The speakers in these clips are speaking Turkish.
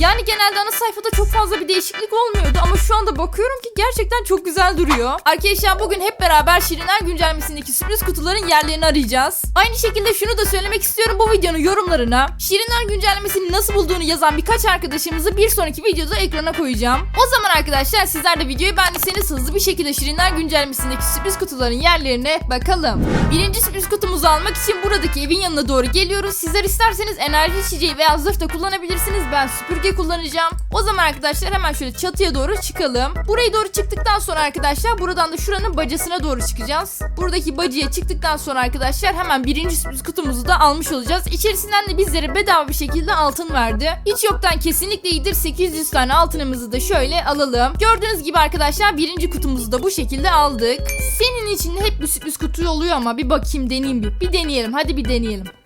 Yani genelde ana sayfada çok fazla bir değişiklik olmuyordu ama şu anda bakıyorum ki gerçekten çok güzel duruyor. Arkadaşlar bugün hep beraber Şirinler güncellemesindeki sürpriz kutuların yerlerini arayacağız. Aynı şekilde şunu da söylemek istiyorum bu videonun yorumlarına. Şirinler güncellemesini nasıl bulduğunu yazan birkaç arkadaşımızı bir sonraki videoda ekrana koyacağım. O zaman arkadaşlar sizler de videoyu beğendiyseniz hızlı bir şekilde Şirinler güncellemesindeki sürpriz kutuların yerlerine bakalım. Birinci sürpriz kutumuzu almak için buradaki evin yanına doğru geliyoruz. Sizler isterseniz enerji içeceği veya zırh da kullanabilirsiniz. Ben süpürge kullanacağım. O zaman arkadaşlar hemen şöyle çatıya doğru çıkalım. Buraya doğru çıktıktan sonra arkadaşlar buradan da şuranın bacasına doğru çıkacağız. Buradaki bacıya çıktıktan sonra arkadaşlar hemen birinci sürpriz kutumuzu da almış olacağız. İçerisinden de bizlere bedava bir şekilde altın verdi. Hiç yoktan kesinlikle iyidir. 800 tane altınımızı da şöyle alalım. Gördüğünüz gibi arkadaşlar birinci kutumuzu da bu şekilde aldık. Senin içinde hep bir sürpriz kutu oluyor ama bir bakayım deneyeyim bir. Bir deneyelim hadi bir deneyelim.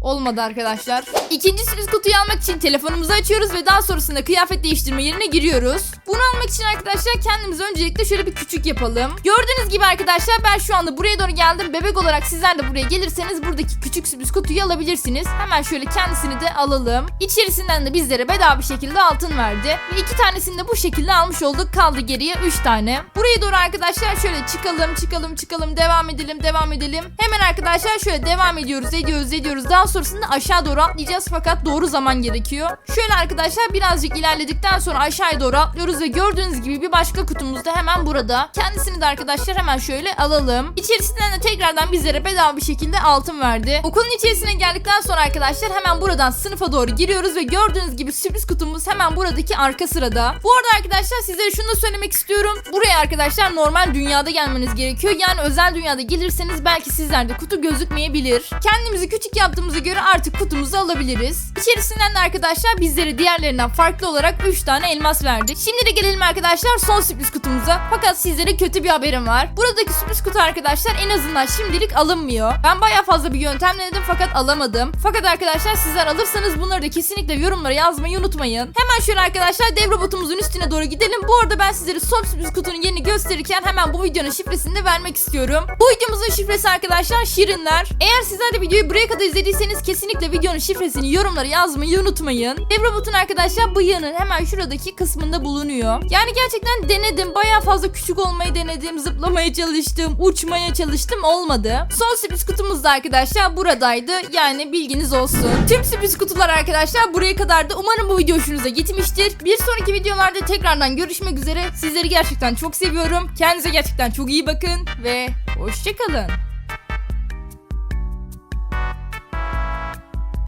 Olmadı arkadaşlar. İkinci sürpriz kutuyu almak için telefonumuzu açıyoruz ve daha sonrasında kıyafet değiştirme yerine giriyoruz. Bunu almak için arkadaşlar kendimizi öncelikle şöyle bir küçük yapalım. Gördüğünüz gibi arkadaşlar ben şu anda buraya doğru geldim. Bebek olarak sizler de buraya gelirseniz buradaki küçük sürpriz kutuyu alabilirsiniz. Hemen şöyle kendisini de alalım. İçerisinden de bizlere bedava bir şekilde altın verdi. Ve iki tanesini de bu şekilde almış olduk. Kaldı geriye üç tane. Buraya doğru arkadaşlar şöyle çıkalım çıkalım çıkalım devam edelim devam edelim. Hemen arkadaşlar şöyle devam ediyoruz ediyoruz ediyoruz. Daha sonrasında aşağı doğru atlayacağız fakat doğru zaman gerekiyor. Şöyle arkadaşlar birazcık ilerledikten sonra aşağıya doğru atlıyoruz ve gördüğünüz gibi bir başka kutumuz da hemen burada. Kendisini de arkadaşlar hemen şöyle alalım. İçerisinden de tekrardan bizlere bedava bir şekilde altın verdi. Okulun içerisine geldikten sonra arkadaşlar hemen buradan sınıfa doğru giriyoruz ve gördüğünüz gibi sürpriz kutumuz hemen buradaki arka sırada. Bu arada arkadaşlar sizlere şunu da söylemek istiyorum. Buraya arkadaşlar normal dünyada gelmeniz gerekiyor. Yani özel dünyada gelirseniz belki sizlerde kutu gözükmeyebilir. Kendimizi küçük yaptığımıza göre artık kutumuzu alabiliriz. İçerisinden de arkadaşlar bizlere diğerlerinden farklı olarak 3 tane elmas verdi. Şimdi de gelelim arkadaşlar son sürpriz kutumuza. Fakat sizlere kötü bir haberim var. Buradaki sürpriz kutu arkadaşlar en azından şimdilik alınmıyor. Ben baya fazla bir yöntem denedim fakat alamadım. Fakat arkadaşlar sizler alırsanız bunları da kesinlikle yorumlara yazmayı unutmayın. Hemen şöyle arkadaşlar dev robotumuzun üstüne doğru gidelim. Bu arada ben sizlere son sürpriz kutunun yerini gösterirken hemen bu videonun şifresini de vermek istiyorum. Bu videomuzun şifresi arkadaşlar Şirinler. Eğer sizler de videoyu buraya kadar izlediyseniz kesinlikle videonun şifresini yorumlara yazmayı unutmayın. Dev robotun arkadaşlar bıyığının hemen şuradaki kısmında bulunuyor. Yani gerçekten denedim. Baya fazla küçük olmayı denedim. Zıplamaya çalıştım. Uçmaya çalıştım. Olmadı. Son sürpriz kutumuz da arkadaşlar buradaydı. Yani bilginiz olsun. Tüm sürpriz kutular arkadaşlar buraya kadardı. Umarım bu video hoşunuza gitmiştir. Bir sonraki videolarda tekrardan görüşmek üzere. Sizleri gerçekten çok seviyorum. Kendinize gerçekten çok iyi bakın ve hoşçakalın.